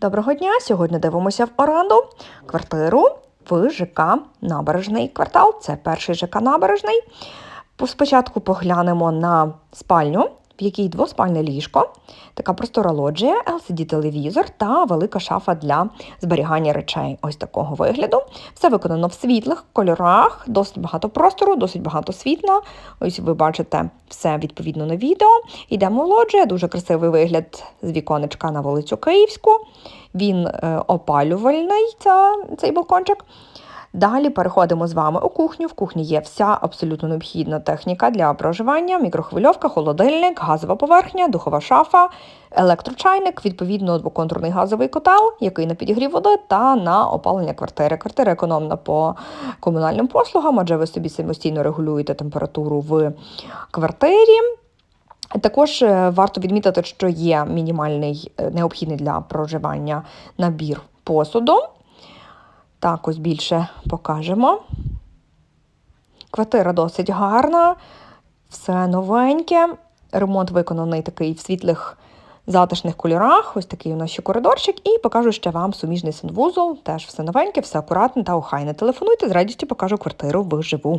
Доброго дня! Сьогодні дивимося в оренду квартиру в ЖК Набережний квартал. Це перший ЖК Набережний. Спочатку поглянемо на спальню, в якій двоспальне ліжко, така простора лоджія, LCD-телевізор та велика шафа для зберігання речей. Ось такого вигляду. Все виконано в світлих кольорах, досить багато простору, досить багато світла. Ось ви бачите все відповідно на відео. Йдемо в лоджія, дуже красивий вигляд з віконечка на вулицю Київську. Він е, опалювальний, ця, цей балкончик. Далі переходимо з вами у кухню. В кухні є вся абсолютно необхідна техніка для проживання: мікрохвильовка, холодильник, газова поверхня, духова шафа, електрочайник, відповідно двоконтурний газовий котел, який на підігрів води та на опалення квартири. Квартира економна по комунальним послугам, адже ви собі самостійно регулюєте температуру в квартирі. Також е, варто відмітити, що є мінімальний е, необхідний для проживання набір посуду. Так, ось більше покажемо. Квартира досить гарна, все новеньке. Ремонт виконаний такий в світлих затишних кольорах. Ось такий у нас ще коридорчик. І покажу ще вам суміжний санвузол. Теж все новеньке, все акуратне та охайне. Телефонуйте, з радістю покажу квартиру вживу.